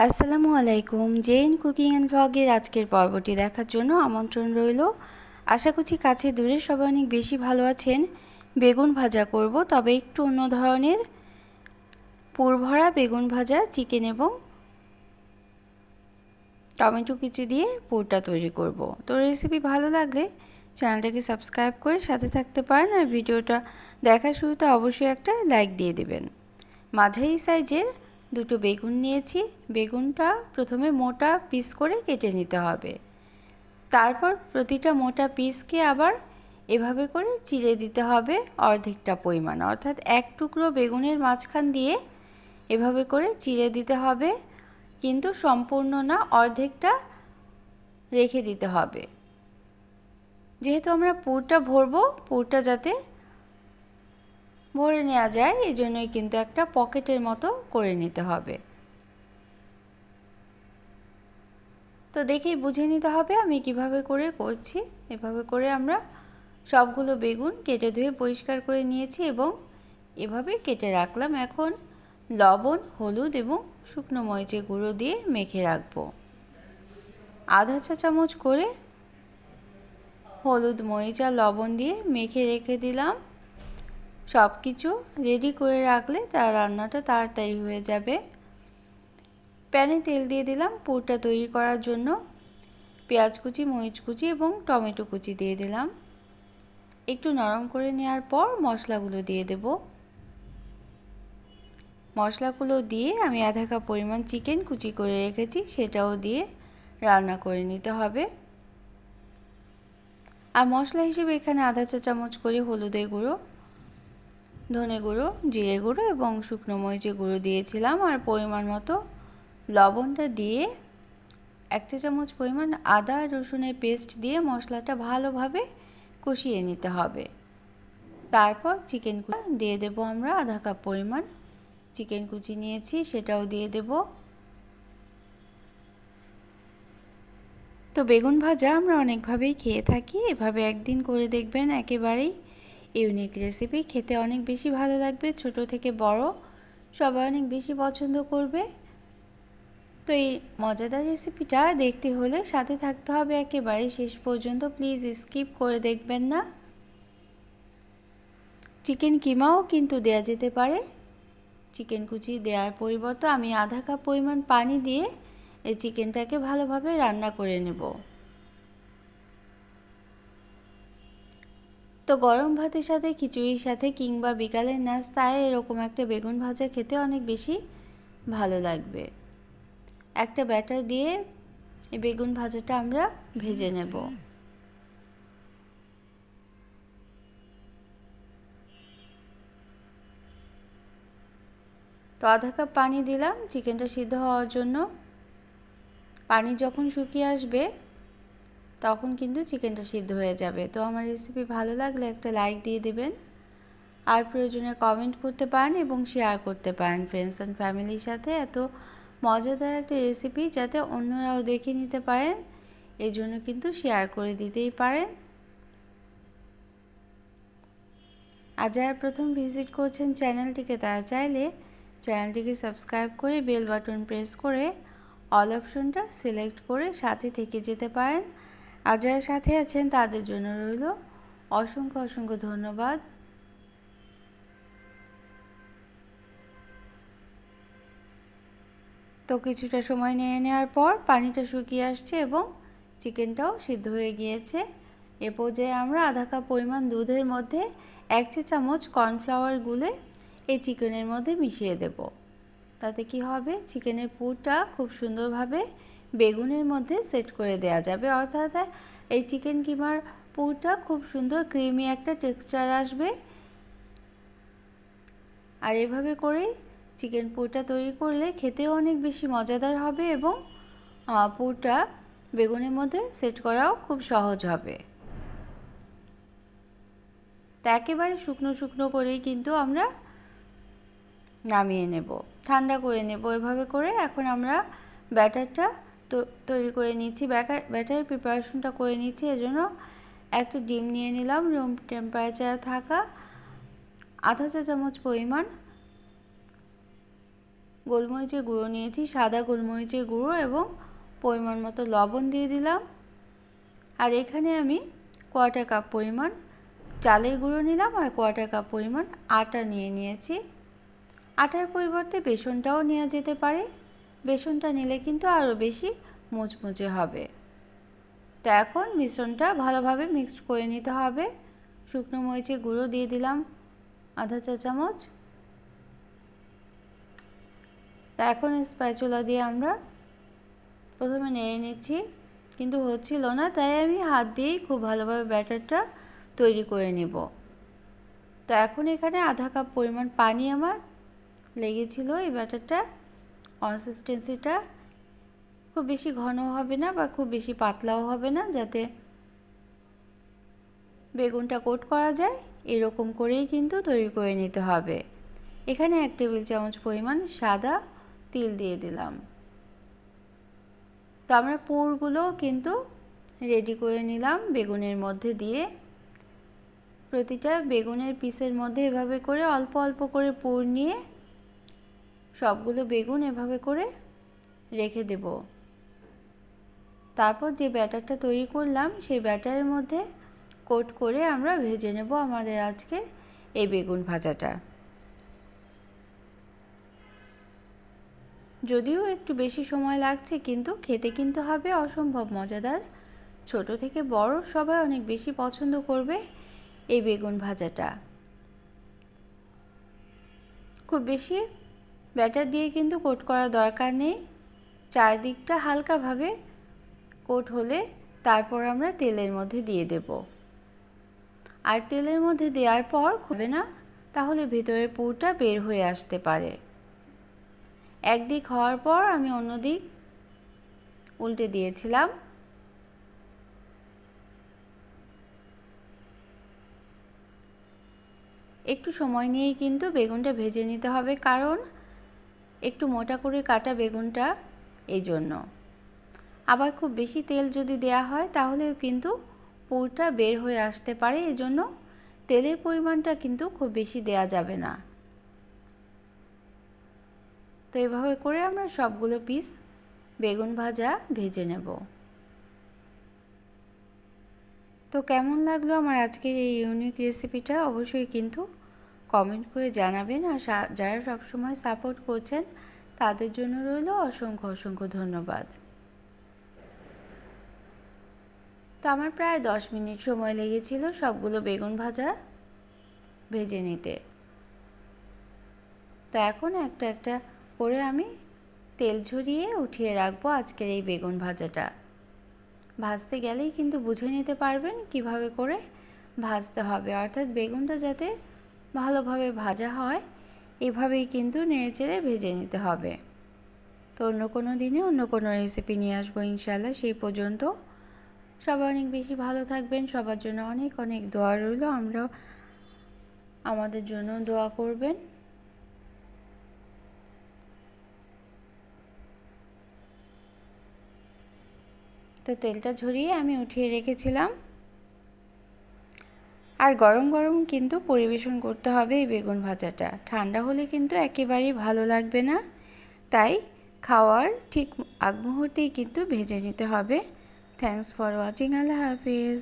আসসালামু আলাইকুম। Gen cooking and ভ্লগের আজকের পর্বটি দেখার জন্য আমন্ত্রণ রইল। আশা করছি কাছে দূরে সবাই অনেক বেশি ভালো আছেন। বেগুন ভাজা করব, তবে একটু অন্য ধরনের। পুরভরা বেগুন ভাজা, চিকেন এবং টমেটো কিছু দিয়ে পুরটা তৈরি করব। তো রেসিপি ভালো লাগলে চ্যানেলটাকে সাবস্ক্রাইব করে সাথে থাকতে পারেন আর ভিডিওটা দেখার শুরুতে অবশ্যই একটা লাইক দিয়ে দেবেন। মাঝারি সাইজের দুটো বেগুন নিয়েছি। বেগুনটা প্রথমে মোটা পিস করে কেটে নিতে হবে। তারপর প্রতিটা মোটা পিসকে আবার এভাবে করে চিড়ে দিতে হবে অর্ধেকটা পরিমাণ। অর্থাৎ এক টুকরো বেগুনের মাঝখান দিয়ে এভাবে করে চিড়ে দিতে হবে। কিন্তু সম্পূর্ণ না, অর্ধেকটা রেখে দিতে হবে। যেহেতু আমরা পুরটা ভরবো, পুরটা যাতে ভরে নেওয়া যায় এই জন্যই কিন্তু একটা পকেটের মতো করে নিতে হবে। তো দেখেই বুঝে নিতে হবে আমি কীভাবে করে করছি। এভাবে করে আমরা সবগুলো বেগুন কেটে ধুয়ে পরিষ্কার করে নিয়েছি এবং এভাবে কেটে রাখলাম। এখন লবণ, হলুদ এবং শুকনো মরিচের গুঁড়ো দিয়ে মেখে রাখব। আধা চা চামচ করে হলুদ, মরিচ আর লবণ দিয়ে মেখে রেখে দিলাম। সব কিছু রেডি করে রাখলে তার রান্নাটা তাড়াতাড়ি হয়ে যাবে। প্যানে তেল দিয়ে দিলাম পুরটা তৈরি করার জন্য। পেঁয়াজ কুচি, মরিচ কুচি এবং টমেটো কুচি দিয়ে দিলাম। একটু নরম করে নেওয়ার পর মশলাগুলো দিয়ে দেব। মশলাগুলো দিয়ে আমি আধা কাপ পরিমাণ চিকেন কুচি করে রেখেছি, সেটাও দিয়ে রান্না করে নিতে হবে। আর মশলা হিসেবে এখানে আধা চা চামচ করে হলুদের গুঁড়ো ধনে গুঁড়ো, জিরে গুঁড়ো এবং শুকনো মরিচের গুঁড়ো দিয়েছিলাম আর পরিমাণ মতো লবণটা দিয়ে এক চা চামচ পরিমাণ আদা, রসুনের পেস্ট দিয়ে মশলাটা ভালোভাবে কষিয়ে নিতে হবে। তারপর চিকেন দিয়ে দেব আমরা আধা কাপ পরিমাণ চিকেন কুচি নিয়েছি, সেটাও দিয়ে দেব। তো বেগুন ভাজা আমরা অনেকভাবেই খেয়ে থাকি, এভাবে একদিন করে দেখবেন একেবারেই ইউনিক রেসিপি। খেতে অনেক বেশি ভালো লাগবে, ছোট থেকে বড়। সবাই অনেক বেশি পছন্দ করবে। তো এই মজাদার রেসিপিটা দেখতে হলে সাথে থাকতে হবে একেবারে শেষ পর্যন্ত। প্লিজ স্কিপ করে দেখবেন না। চিকেন কিমাও কিন্তু দেয়া যেতে পারে। চিকেন কুচি দেওয়ার পরিবর্তে আমি আধা কাপ পরিমাণ পানি দিয়ে এই চিকেনটাকে ভালোভাবে রান্না করে নেব। তো গরম ভাতের সাথে, খিচুড়ির সাথে কিংবা বিকালের নাস্তায় এরকম একটা বেগুন ভাজা খেতে অনেক বেশি ভালো লাগবে। একটা ব্যাটার দিয়ে এই বেগুন ভাজাটা আমরা ভেজে নেব। তো আধা কাপ পানি দিলাম, চিকেনটা সিদ্ধ হওয়ার জন্য। পানি যখন শুকিয়ে আসবে তখন কিন্তু চিকেনটা সিদ্ধ হয়ে যাবে। তো আমার রেসিপি ভালো লাগলে একটা লাইক দিয়ে দেবেন। আর প্রয়োজনে কমেন্ট করতে পারেন এবং শেয়ার করতে পারেন ফ্রেন্ডস অ্যান্ড ফ্যামিলির সাথে। এত মজাদার একটা রেসিপি যাতে অন্যরাও দেখে নিতে পারেন এই জন্য কিন্তু শেয়ার করে দিতেই পারেন আর যারা প্রথম ভিজিট করছেন চ্যানেলটিকে তারা চাইলে চ্যানেলটিকে সাবস্ক্রাইব করে বেল বাটন প্রেস করে অল অপশনটা সিলেক্ট করে সাথে থেকে যেতে পারেন। আর যারা সাথে আছেন তাদের জন্য রইল অসংখ্য অসংখ্য ধন্যবাদ। তো কিছুটা সময় নিয়ে নেওয়ার পর পানিটা শুকিয়ে আসছে এবং চিকেনটাও সিদ্ধ হয়ে গিয়েছে। এ পর্যায়ে আমরা আধা কাপ পরিমাণ দুধের মধ্যে এক চা চামচ কর্নফ্লাওয়ার গুলে এই চিকেনের মধ্যে মিশিয়ে দেব। তাতে কি হবে? চিকেনের পুরটা খুব সুন্দরভাবে বেগুনের মধ্যে সেট করে দেওয়া যাবে। অর্থাৎ এই চিকেন কিমার পুরটা খুব সুন্দর ক্রিমি একটা টেক্সচার আসবে। আর এভাবে করেই চিকেন পুরটা তৈরি করলে খেতেও অনেক বেশি মজাদার হবে এবং পুরটা বেগুনের মধ্যে সেট করাও খুব সহজ হবে। তা একেবারে শুকনো শুকনো করেই কিন্তু আমরা নামিয়ে নেব, ঠান্ডা করে নেব। এভাবে করে এখন আমরা ব্যাটারটা তৈরি করে নিচ্ছি ব্যাটার ব্যাটারের প্রিপারেশনটা করে নিচ্ছি, এজন্য একটা ডিম নিয়ে নিলাম রুম টেম্পারেচার থাকা আধা চা চামচ পরিমাণ গোলমরিচের গুঁড়ো নিয়েছি, সাদা গোলমরিচের গুঁড়ো এবং পরিমাণ মতো লবণ দিয়ে দিলাম। আর এখানে আমি কোয়াটার কাপ পরিমাণ চালের গুঁড়ো নিলাম আর কোয়াটার কাপ পরিমাণ আটা নিয়ে নিয়েছি। আটার পরিবর্তে বেসনটাও নেওয়া যেতে পারে। বেসনটা নিলে কিন্তু আরও বেশি মুচমুচে হবে। তো এখন মিশ্রণটা ভালোভাবে মিক্সড করে নিতে হবে। শুকনো মরিচের গুঁড়ো দিয়ে দিলাম, আধা চা চামচ। তা এখন স্প্যাচুলা দিয়ে আমরা প্রথমে নেড়ে নিচ্ছি, কিন্তু হচ্ছিল না, তাই আমি হাত দিয়েই খুব ভালোভাবে ব্যাটারটা তৈরি করে নেব। তো এখন এখানে আধা কাপ পরিমাণ পানি আমার লেগেছিল, এই ব্যাটারটা কনসিস্টেন্সিটা খুব বেশি ঘন হবে না বা খুব বেশি পাতলাও হবে না, যাতে বেগুনটা কোট করা যায়, এরকম করেই কিন্তু তৈরি করে নিতে হবে। এখানে এক টেবিল চামচ পরিমাণ সাদা তিল দিয়ে দিলাম। তো আমরা পুরগুলো কিন্তু রেডি করে নিলাম বেগুনের মধ্যে দিয়ে। প্রতিটা বেগুনের পিসের মধ্যে এভাবে করে অল্প অল্প করে পুর নিয়ে সবগুলো বেগুন এভাবে করে রেখে দেব। তারপর যে ব্যাটারটা তৈরি করলাম, সেই ব্যাটারের মধ্যে কোট করে আমরা ভেজে নেব আমাদের আজকে এই বেগুন ভাজাটা। যদিও একটু বেশি সময় লাগছে, কিন্তু খেতে কিন্তু হবে অসম্ভব মজাদার। ছোট থেকে বড় সবাই অনেক বেশি পছন্দ করবে এই বেগুন ভাজাটা। খুব বেশি ব্যাটার দিয়ে কিন্তু কোট করার দরকার নেই। চারদিকটা হালকাভাবে কোট হলে তারপর আমরা তেলের মধ্যে দিয়ে দেব। আর তেলের মধ্যে দেওয়ার পর হবে না, তাহলে ভেতরের পুরটা বের হয়ে আসতে পারে। একদিক হওয়ার পর আমি অন্য দিক উল্টে দিয়েছিলাম। একটু সময় নিয়েই কিন্তু বেগুনটা ভেজে নিতে হবে, কারণ একটু মোটা করে কাটা বেগুনটা এই জন্য। আবার খুব বেশি তেল যদি দেয়া হয়, তাহলেও কিন্তু পুরটা বের হয়ে আসতে পারে, এজন্য তেলের পরিমাণটা কিন্তু খুব বেশি দেয়া যাবে না। তো এভাবে করে আমরা সবগুলো পিস বেগুন ভাজা ভেজে নেব। তো কেমন লাগল আমার আজকের এই ইউনিক রেসিপিটা অবশ্যই কিন্তু কমেন্ট করে জানাবেন। আর যারা সবসময় সাপোর্ট করছেন, তাদের জন্য রইল অসংখ্য অসংখ্য ধন্যবাদ। তো আমার প্রায় দশ মিনিট সময় লেগেছিল সবগুলো বেগুন ভাজা ভেজে নিতে। তো এখন একটা একটা করে আমি তেল ঝরিয়ে উঠিয়ে রাখব আজকের এই বেগুন ভাজাটা। ভাজতে গেলেই কিন্তু বুঝে নিতে পারবেন কীভাবে করে ভাজতে হবে। অর্থাৎ বেগুনটা যাতে ভালোভাবে ভাজা হয়, এভাবেই কিন্তু নেড়েচেড়ে ভেজে নিতে হবে। তো অন্য কোনো দিনে অন্য কোনো রেসিপি নিয়ে আসব ইনশাল্লাহ সেই পর্যন্ত। সবাই অনেক বেশি ভালো থাকবেন, সবার জন্য অনেক অনেক দোয়া রইল। আমরা আমাদের জন্য দোয়া করবেন। তো তেলটা ঝরিয়ে আমি উঠিয়ে রেখেছিলাম। আর গরম গরম কিন্তু পরিবেশন করতে হবে এই বেগুন ভাজাটা। ঠান্ডা হলে কিন্তু একেবারেই ভালো লাগবে না। তাই খাওয়ার ঠিক আগ মুহূর্তেই কিন্তু ভেজে নিতে হবে। থ্যাংকস ফর ওয়াচিং আল্লাহ হাফিজ।